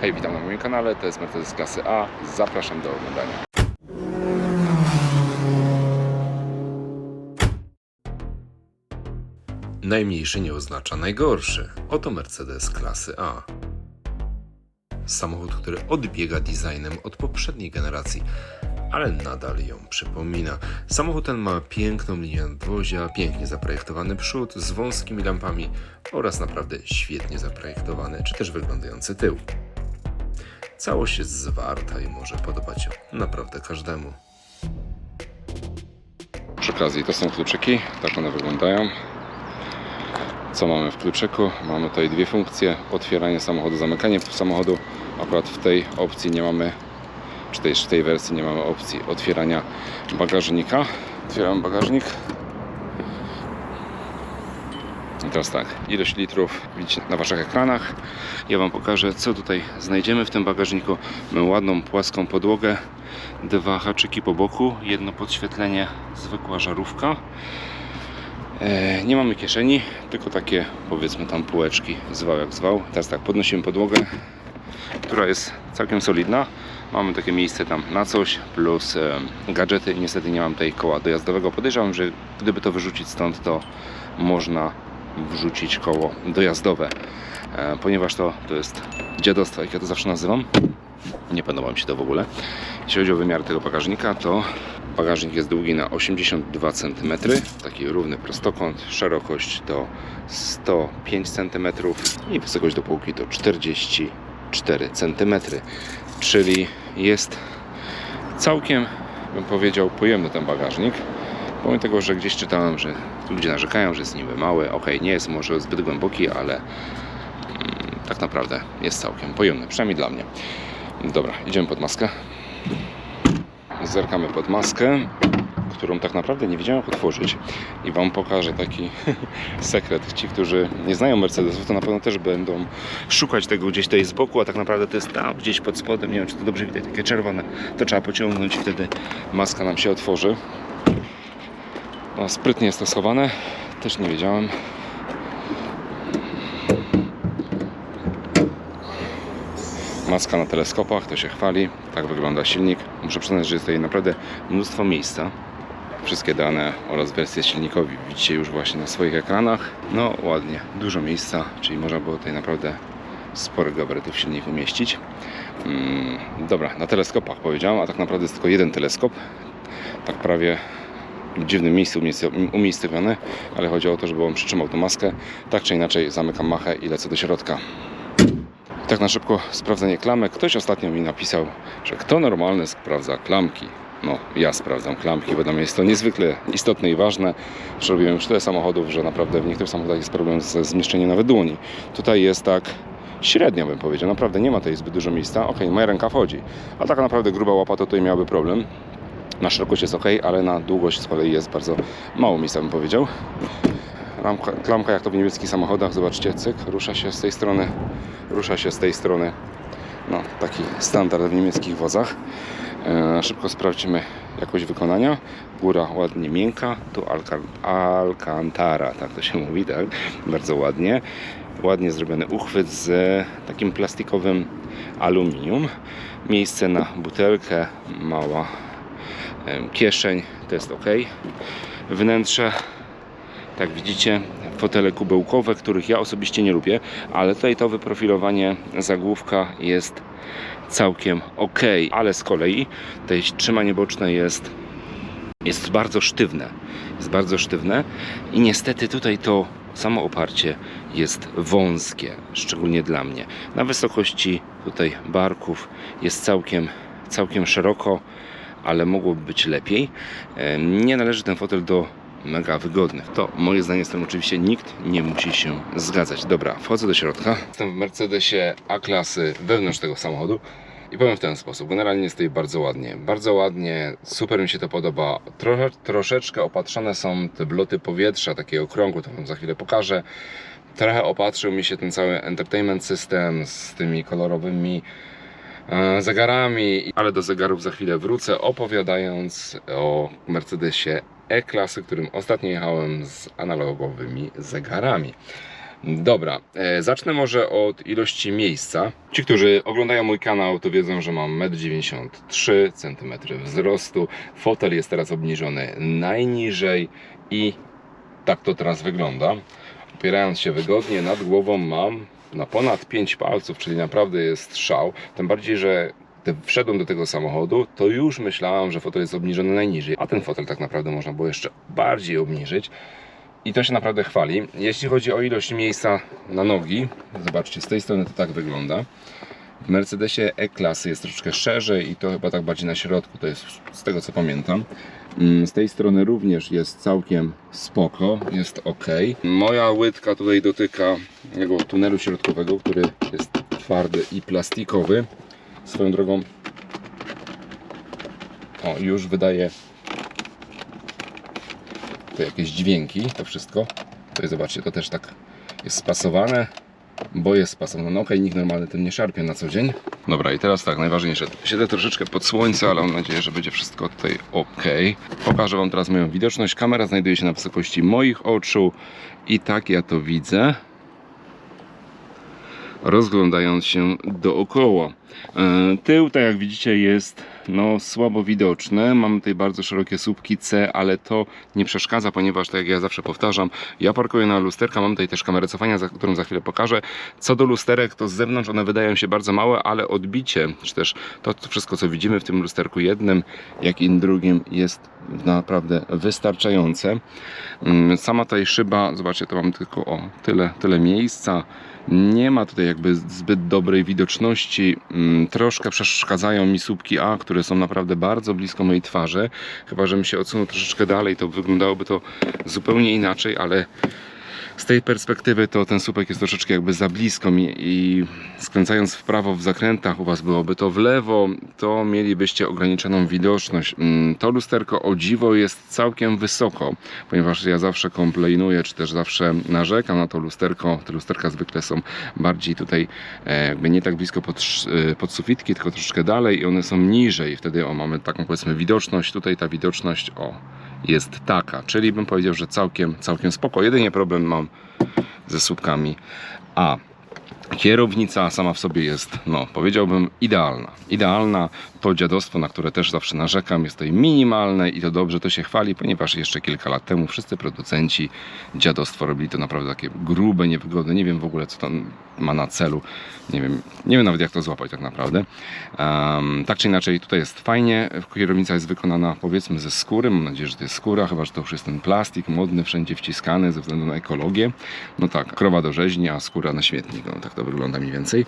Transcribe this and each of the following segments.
Hej, witam na moim kanale, to jest Mercedes klasy A. Zapraszam do oglądania. Najmniejszy nie oznacza najgorszy. Oto Mercedes klasy A. Samochód, który odbiega designem od poprzedniej generacji, ale nadal ją przypomina. Samochód ten ma piękną linię nadwozia, pięknie zaprojektowany przód z wąskimi lampami oraz naprawdę świetnie zaprojektowany czy też wyglądający tył. Całość jest zwarta i może podobać się naprawdę każdemu. Przy okazji, to są kluczyki, tak one wyglądają. Co mamy w kluczyku? Mamy tutaj dwie funkcje: otwieranie samochodu, zamykanie samochodu. Akurat w tej opcji nie mamy, czy też w tej wersji nie mamy opcji otwierania bagażnika. Otwieram bagażnik. I teraz tak, ilość litrów widzicie na Waszych ekranach. Ja Wam pokażę, co tutaj znajdziemy w tym bagażniku. Mamy ładną, płaską podłogę, dwa haczyki po boku, jedno podświetlenie, zwykła żarówka. E, nie mamy kieszeni, tylko takie powiedzmy tam półeczki, zwał jak zwał. Teraz tak, podnosimy podłogę, która jest całkiem solidna. Mamy takie miejsce tam na coś, plus gadżety. Niestety nie mam tutaj koła dojazdowego. Podejrzewam, że gdyby to wyrzucić stąd, to można wrzucić koło dojazdowe, e, ponieważ to, to jest dziadostwo, jak ja to zawsze nazywam. Nie podoba mi się to w ogóle. Jeśli chodzi o wymiar tego bagażnika, to bagażnik jest długi na 82 cm, taki równy prostokąt, szerokość to 105 cm i wysokość do półki to 44 cm, czyli jest całkiem, bym powiedział, pojemny ten bagażnik. Pomimo tego, że gdzieś czytałem, że ludzie narzekają, że jest niby mały, ok, nie jest może zbyt głęboki, ale mm, tak naprawdę jest całkiem pojemny, przynajmniej dla mnie. Dobra, idziemy pod maskę. Zerkamy pod maskę, którą tak naprawdę nie wiedziałem jak otworzyć. I Wam pokażę taki sekret. Ci, którzy nie znają Mercedesów, to na pewno też będą szukać tego gdzieś tutaj z boku, a tak naprawdę to jest tam, gdzieś pod spodem. Nie wiem, czy to dobrze widać, takie czerwone. To trzeba pociągnąć i wtedy maska nam się otworzy. No, sprytnie jest to schowane. Też nie wiedziałem. Maska na teleskopach, to się chwali. Tak wygląda silnik. Muszę przyznać, że jest tutaj naprawdę mnóstwo miejsca. Wszystkie dane oraz wersje silnikowi widzicie już właśnie na swoich ekranach. No ładnie, dużo miejsca, czyli można było tutaj naprawdę spore gabaryty w umieścić. Mm, dobra, na teleskopach powiedziałem, a tak naprawdę jest tylko jeden teleskop. Tak prawie dziwnym miejscu umiejsc- umiejscowiony, ale chodzi o to, żeby on przytrzymał tą maskę. Tak czy inaczej zamykam machę i lecę do środka. Tak na szybko sprawdzenie klamek. Ktoś ostatnio mi napisał, że kto normalny sprawdza klamki. No, ja sprawdzam klamki, bo dla mnie jest to niezwykle istotne i ważne. Przerobiłem już tyle samochodów, że naprawdę w niektórych samochodach jest problem ze zmieszczeniem nawet dłoni. Tutaj jest tak średnio bym powiedział, naprawdę nie ma tutaj zbyt dużo miejsca. Ok, moja ręka wchodzi, a tak naprawdę gruba łapa to tutaj miałaby problem. Na szerokość jest ok, ale na długość z kolei jest bardzo mało miejsca bym powiedział. Ramka, klamka jak to w niemieckich samochodach, zobaczcie, cyk, rusza się z tej strony, rusza się z tej strony. No, taki standard w niemieckich wozach. E, szybko sprawdźmy jakość wykonania. Góra ładnie miękka, tu alcantara, tak to się mówi, tak? Bardzo ładnie. Ładnie zrobiony uchwyt z takim plastikowym aluminium. Miejsce na butelkę, mała kieszeń, to jest ok. Wnętrze tak widzicie, fotele kubełkowe, których ja osobiście nie lubię, ale tutaj to wyprofilowanie zagłówka jest całkiem ok, ale z kolei tutaj trzymanie boczne jest, jest bardzo sztywne. Jest bardzo sztywne i niestety tutaj to samo oparcie jest wąskie, szczególnie dla mnie. Na wysokości tutaj barków jest całkiem, całkiem szeroko, ale mogłoby być lepiej. Nie należy ten fotel do mega wygodnych. To moje zdanie z tym oczywiście nikt nie musi się zgadzać. Dobra, wchodzę do środka. Jestem w Mercedesie A-klasy wewnątrz tego samochodu. I powiem w ten sposób, generalnie jest tutaj bardzo ładnie, bardzo ładnie, super mi się to podoba. Trosze, troszeczkę opatrzone są te bloty powietrza, takiego okrągłu, to Wam za chwilę pokażę. Trochę opatrzył mi się ten cały entertainment system z tymi kolorowymi zegarami, ale do zegarów za chwilę wrócę, opowiadając o Mercedesie E-klasy, którym ostatnio jechałem z analogowymi zegarami. Dobra, e, zacznę może od ilości miejsca. Ci, którzy oglądają mój kanał, to wiedzą, że mam 1,93 cm wzrostu. Fotel jest teraz obniżony najniżej i tak to teraz wygląda. Opierając się wygodnie nad głową mam na ponad 5 palców, czyli naprawdę jest szał. Tym bardziej, że wszedłem do tego samochodu, to już myślałem, że fotel jest obniżony najniżej, a ten fotel tak naprawdę można było jeszcze bardziej obniżyć. I to się naprawdę chwali. Jeśli chodzi o ilość miejsca na nogi, zobaczcie, z tej strony to tak wygląda. W Mercedesie E-klasy jest troszeczkę szerzej i to chyba tak bardziej na środku, to jest z tego co pamiętam. Mm, Z tej strony również jest całkiem spoko, jest ok. Moja łydka tutaj dotyka jego tunelu środkowego, który jest twardy i plastikowy. Swoją drogą, o, już wydaje to jakieś dźwięki, to wszystko. Tutaj zobaczcie, to też tak jest spasowane, bo jest spasowane. No okej, nikt normalny tym nie szarpie na co dzień. Dobra, i teraz tak, najważniejsze. Siedzę troszeczkę pod słońce, ale mam nadzieję, że będzie wszystko tutaj ok. Pokażę Wam teraz moją widoczność. Kamera znajduje się na wysokości moich oczu i tak ja to widzę rozglądając się dookoła. E, Tył, tak jak widzicie, jest no, słabo widoczny. Mam tutaj bardzo szerokie słupki C, ale to nie przeszkadza, ponieważ, tak jak ja zawsze powtarzam, ja parkuję na lusterka, mam tutaj też kamerę cofania, za którą za chwilę pokażę. Co do lusterek, to z zewnątrz one wydają się bardzo małe, ale odbicie, czy też to wszystko, co widzimy w tym lusterku jednym, jak i drugim, jest naprawdę wystarczające. Mm, Sama tutaj szyba, zobaczcie, to mam tylko o tyle, tyle miejsca. Nie ma tutaj jakby zbyt dobrej widoczności. Mm, Troszkę przeszkadzają mi słupki A, które są naprawdę bardzo blisko mojej twarzy. Chyba, że mi się odsunął troszeczkę dalej, to wyglądałoby to zupełnie inaczej, ale z tej perspektywy to ten słupek jest troszeczkę jakby za blisko mi i skręcając w prawo w zakrętach u Was byłoby to w lewo, to mielibyście ograniczoną widoczność. Mm, To lusterko o dziwo jest całkiem wysoko, ponieważ ja zawsze komplainuję, czy też zawsze narzekam na to lusterko. Te lusterka zwykle są bardziej tutaj e, jakby nie tak blisko pod, e, pod sufitki, tylko troszeczkę dalej i one są niżej. Wtedy o, mamy taką powiedzmy widoczność. Tutaj ta widoczność o jest taka, czyli bym powiedział, że całkiem, całkiem spoko. Jedynie problem mam ze słupkami A. Kierownica sama w sobie jest, no powiedziałbym, idealna. Idealna to dziadostwo, na które też zawsze narzekam, jest tutaj minimalne i to dobrze to się chwali, ponieważ jeszcze kilka lat temu wszyscy producenci dziadostwo robili to naprawdę takie grube, niewygodne. Nie wiem w ogóle, co to ma na celu. Nie wiem, nie wiem nawet, jak to złapać tak naprawdę. Em, tak czy inaczej, tutaj jest fajnie. Kierownica jest wykonana powiedzmy ze skóry. Mam nadzieję, że to jest skóra, chyba że to już jest ten plastik modny, wszędzie wciskany ze względu na ekologię. No tak, krowa do rzeźni, a skóra na śmietnik. No tak to wygląda mniej więcej.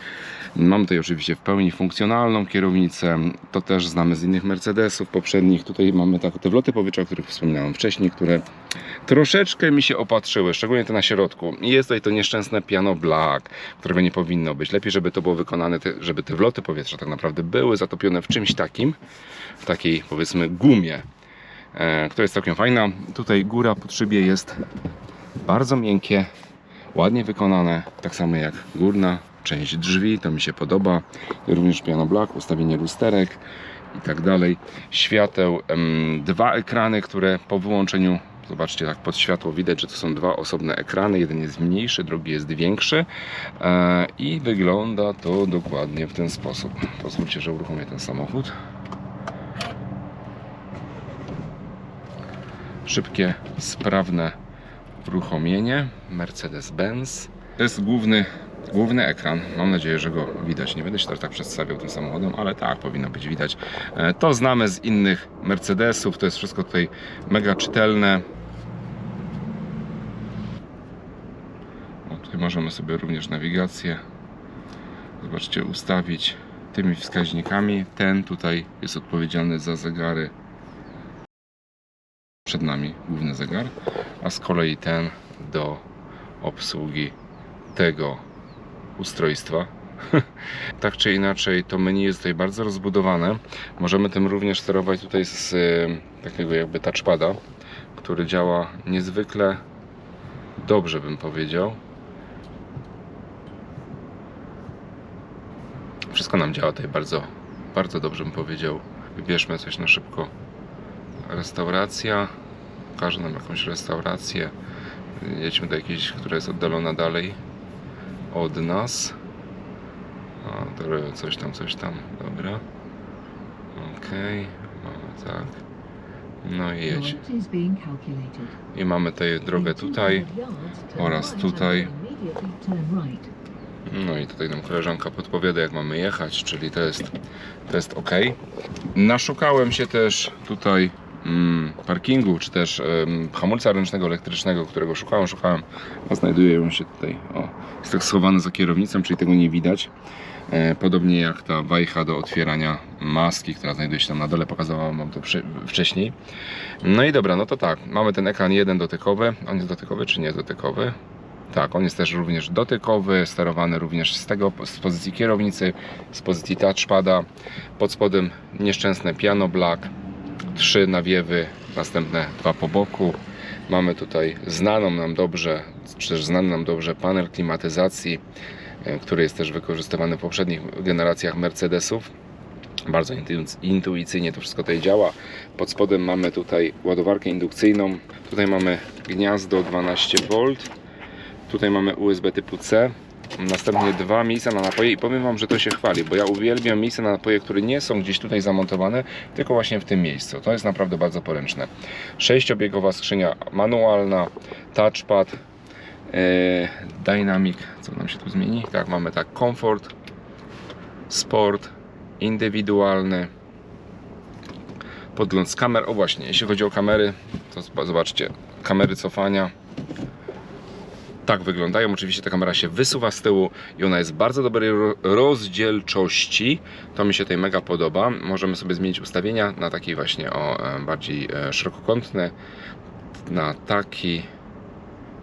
Mam tutaj oczywiście w pełni funkcjonalną kierownicę. To też znamy z innych Mercedesów poprzednich. Tutaj mamy tak, te wloty powietrza, o których wspominałem wcześniej, które troszeczkę mi się opatrzyły, szczególnie te na środku. Jest tutaj to nieszczęsne piano black, którego nie powinno być. Lepiej, żeby to było wykonane, żeby te wloty powietrza tak naprawdę były zatopione w czymś takim, w takiej powiedzmy gumie, e, która jest całkiem fajna. Tutaj góra pod szybie jest bardzo miękkie, ładnie wykonane, tak samo jak górna część drzwi, to mi się podoba. Również piano black, ustawienie lusterek i tak dalej. Świateł, dwa ekrany, które po wyłączeniu Zobaczcie, tak pod światło widać, że to są dwa osobne ekrany. Jeden jest mniejszy, drugi jest większy. E, I wygląda to dokładnie w ten sposób. Pozwólcie, że uruchomię ten samochód. Szybkie, sprawne uruchomienie. Mercedes-Benz. To jest główny, główny ekran. Mam nadzieję, że go widać. Nie będę się tak przedstawiał tym samochodem, ale tak powinno być widać. E, To znamy z innych Mercedesów. To jest wszystko tutaj mega czytelne. O, tutaj możemy sobie również nawigację. Zobaczcie, ustawić tymi wskaźnikami. Ten tutaj jest odpowiedzialny za zegary. Przed nami główny zegar, a z kolei ten do obsługi tego ustrojstwa. tak czy inaczej, to menu jest tutaj bardzo rozbudowane. Możemy tym również sterować tutaj z y, takiego jakby touchpada, który działa niezwykle dobrze, bym powiedział. Wszystko nam działa tutaj bardzo, bardzo dobrze, bym powiedział. Wybierzmy coś na szybko. Restauracja. Pokażę nam jakąś restaurację. Jedźmy do jakiejś, która jest oddalona dalej. od nas. A, dobra, coś tam, coś tam, dobra. Okej, mamy tak. No i jedź. I mamy tę drogę tutaj. oraz tutaj. No i tutaj nam koleżanka podpowiada jak mamy jechać, czyli to jest, to jest ok. Naszukałem się też tutaj parkingu, czy też hamulca ręcznego elektrycznego, którego szukałem, szukałem, a znajduje się tutaj, o, jest tak schowany za kierownicą, czyli tego nie widać. E, podobnie jak ta wajcha do otwierania maski, która znajduje się tam na dole, pokazałam Wam to wcześniej. No i dobra, no to tak, mamy ten ekran jeden dotykowy, on jest dotykowy czy nie dotykowy? Tak, on jest też również dotykowy, sterowany również z tego, z pozycji kierownicy, z pozycji touchpada. Pod spodem nieszczęsne piano black, trzy nawiewy, następne dwa po boku. Mamy tutaj znaną nam dobrze, czy też znany nam dobrze panel klimatyzacji, e, który jest też wykorzystywany w poprzednich generacjach Mercedesów. Bardzo intu- intuicyjnie to wszystko tutaj działa. Pod spodem mamy tutaj ładowarkę indukcyjną. Tutaj mamy gniazdo 12V. Tutaj mamy USB typu C. Następnie dwa miejsca na napoje i powiem Wam, że to się chwali, bo ja uwielbiam miejsca na napoje, które nie są gdzieś tutaj zamontowane, tylko właśnie w tym miejscu. To jest naprawdę bardzo poręczne. Sześciobiegowa skrzynia manualna, touchpad, e, dynamic, co nam się tu zmieni? Tak, mamy tak, komfort, sport, indywidualny, podgląd z kamer. O właśnie, jeśli chodzi o kamery, to zobaczcie, kamery cofania tak wyglądają. Oczywiście ta kamera się wysuwa z tyłu i ona jest bardzo dobrej ro- rozdzielczości. To mi się tutaj mega podoba. Możemy sobie zmienić ustawienia na taki właśnie o e, bardziej e, szerokokątny, na taki.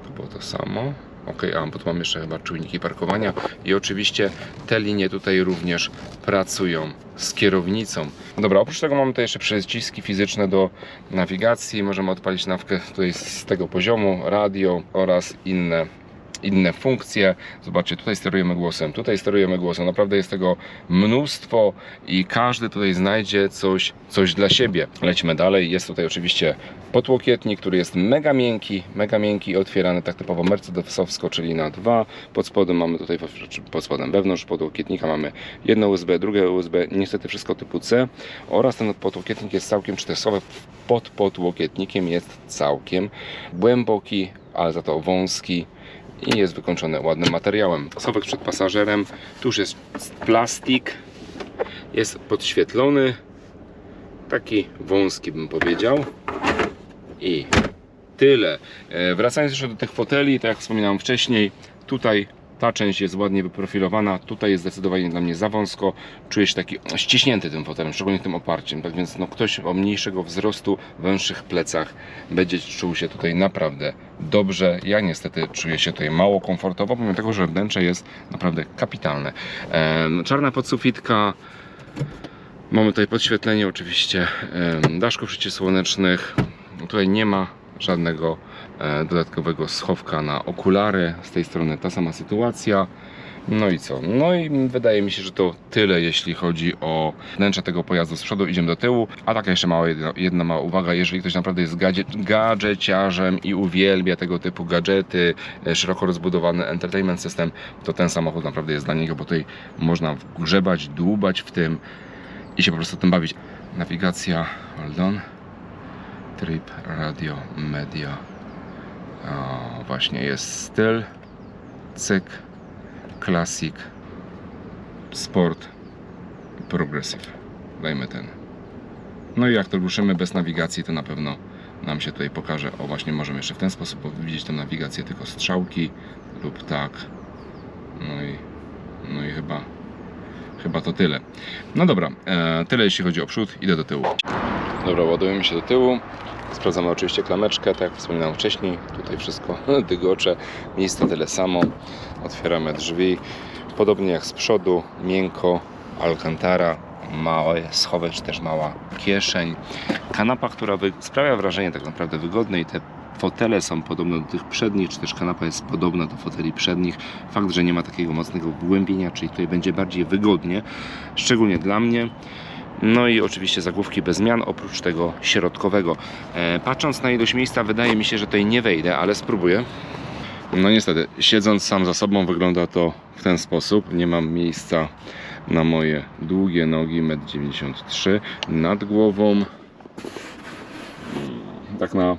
To było to samo. Ok, a bo tu mam jeszcze chyba czujniki parkowania i oczywiście te linie tutaj również pracują z kierownicą. Dobra, oprócz tego mamy tutaj jeszcze przyciski fizyczne do nawigacji. Możemy odpalić nawkę tutaj z tego poziomu, radio oraz inne inne funkcje. Zobaczcie, tutaj sterujemy głosem, tutaj sterujemy głosem. Naprawdę jest tego mnóstwo i każdy tutaj znajdzie coś, coś dla siebie. Lecimy dalej. Jest tutaj oczywiście podłokietnik, który jest mega miękki, mega miękki otwierany tak typowo mercedesowsko, czyli na dwa. Pod spodem mamy tutaj, pod spodem wewnątrz podłokietnika mamy jedno USB, drugie USB, niestety wszystko typu C oraz ten podłokietnik jest całkiem czytesowy. Pod podłokietnikiem jest całkiem głęboki, ale za to wąski i jest wykończony ładnym materiałem. Schowek przed pasażerem, tuż jest plastik, jest podświetlony, taki wąski bym powiedział i tyle. E, Wracając jeszcze do tych foteli, tak jak wspominałem wcześniej, tutaj ta część jest ładnie wyprofilowana, tutaj jest zdecydowanie dla mnie za wąsko, czuję się taki ściśnięty tym fotelem, szczególnie tym oparciem, tak więc no, ktoś o mniejszego wzrostu, węższych plecach będzie czuł się tutaj naprawdę dobrze. Ja niestety czuję się tutaj mało komfortowo, pomimo tego, że wnętrze jest naprawdę kapitalne. Em, Czarna podsufitka, Mamy tutaj podświetlenie oczywiście daszków przeciwsłonecznych. Tutaj nie ma żadnego e, dodatkowego schowka na okulary. Z tej strony ta sama sytuacja. No i co? No i wydaje mi się, że to tyle, jeśli chodzi o wnętrze tego pojazdu z przodu. Idziemy do tyłu. A taka jeszcze mała, jedna, jedna mała uwaga. Jeżeli ktoś naprawdę jest gadżeciarzem i uwielbia tego typu gadżety, e, szeroko rozbudowany entertainment system, to ten samochód naprawdę jest dla niego, bo tutaj można grzebać, dłubać w tym i się po prostu tym bawić. Nawigacja, hold on. Trip, radio, media. O, właśnie jest styl, cyk, classic, sport, progressive. Dajmy ten. No i jak to ruszymy bez nawigacji, to na pewno nam się tutaj pokaże. O, właśnie możemy jeszcze w ten sposób widzieć tę nawigację, tylko strzałki lub tak. No i, no i chyba Chyba to tyle. No dobra, e, tyle jeśli chodzi o przód, idę do tyłu. Dobra, ładujemy się do tyłu. Sprawdzamy oczywiście klameczkę, tak jak wspominałem wcześniej. Tutaj wszystko dygocze, miejsce tyle samo. Otwieramy drzwi. Podobnie jak z przodu, miękko, alcantara, mały schowek, czy też mała kieszeń. Kanapa, która sprawia wrażenie tak naprawdę wygodnej. Te fotele są podobne do tych przednich, czy też kanapa jest podobna do foteli przednich. Fakt, że nie ma takiego mocnego wgłębienia, czyli tutaj będzie bardziej wygodnie, szczególnie dla mnie. No i oczywiście zagłówki bez zmian, oprócz tego środkowego. E, patrząc na ilość miejsca, wydaje mi się, że tutaj nie wejdę, ale spróbuję. No niestety, siedząc sam za sobą wygląda to w ten sposób. Nie mam miejsca na moje długie nogi, 1,93 m nad głową. Mm, Tak na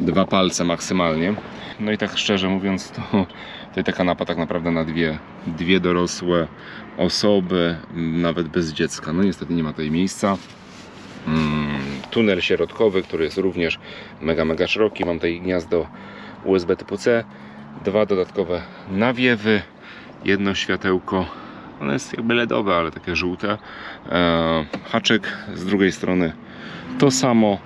dwa palce maksymalnie. No i tak szczerze mówiąc, to tutaj ta kanapa tak naprawdę na dwie, dwie dorosłe osoby, nawet bez dziecka. No niestety nie ma tutaj miejsca. Mm, tunel środkowy, który jest również mega, mega szeroki. Mam tutaj gniazdo USB typu C, dwa dodatkowe nawiewy, jedno światełko, ono jest jakby LEDowe, ale takie żółte. E, haczyk z drugiej strony to samo.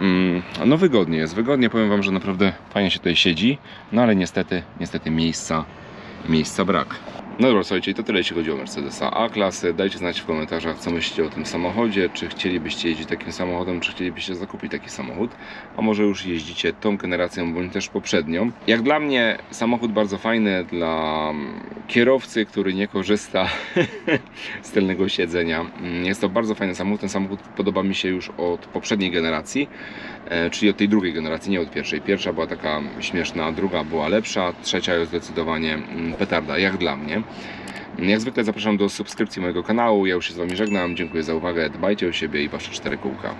Mm, No wygodnie jest, wygodnie powiem Wam, że naprawdę fajnie się tutaj siedzi, no ale niestety, niestety miejsca, miejsca brak. No dobra, słuchajcie, to tyle jeśli chodzi o Mercedesa A-klasy. Dajcie znać w komentarzach, co myślicie o tym samochodzie, czy chcielibyście jeździć takim samochodem, czy chcielibyście zakupić taki samochód, a może już jeździcie tą generacją, bądź też poprzednią. Jak dla mnie samochód bardzo fajny dla mm, kierowcy, który nie korzysta z tylnego siedzenia. Mm, Jest to bardzo fajny samochód. Ten samochód podoba mi się już od poprzedniej generacji, e, czyli od tej drugiej generacji, nie od pierwszej. Pierwsza była taka śmieszna, druga była lepsza, trzecia jest zdecydowanie mm, petarda, jak dla mnie. Jak zwykle zapraszam do subskrypcji mojego kanału. Ja już się z Wami żegnam. Dziękuję za uwagę. Dbajcie o siebie i Wasze cztery kółka.